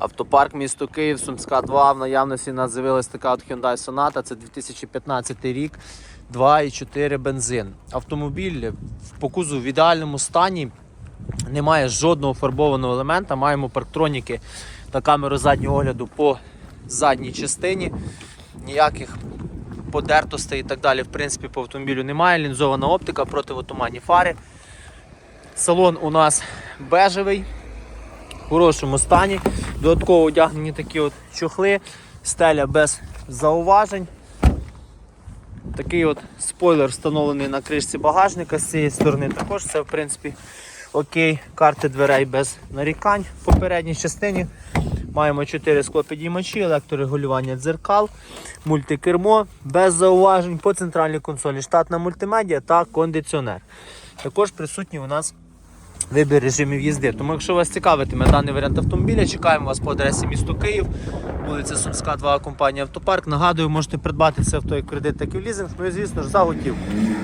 Автопарк місто Київ, Сумська 2. В наявності у нас з'явилась така от Hyundai Sonata. Це 2015 рік, 2,4 бензин. Автомобіль по кузу в ідеальному стані. Немає жодного фарбованого елемента. Маємо парктроніки та камеру заднього огляду по задній частині. Ніяких подертостей і так далі. В принципі, по автомобілю немає. Лінзована оптика, противотуманні фари. Салон у нас бежевий, в хорошому стані. Додатково одягнені такі от чохли, стеля без зауважень. Такий от спойлер встановлений на кришці багажника з цієї сторони. Також все в принципі окей. Карти дверей без нарікань в попередній частині. Маємо 4 склопідіймачі, електрорегулювання дзеркал, мультикермо без зауважень по центральній консолі, штатна мультимедіа та кондиціонер. Також присутній у нас вибір режимів їзди. Тому, якщо вас цікавитиме даний варіант автомобіля, чекаємо вас по адресі місто Київ, вулиця Сумська, 2, компанія Автопарк. Нагадую, можете придбати це авто як кредит, так і в лізинг. Ну і звісно ж за готівку.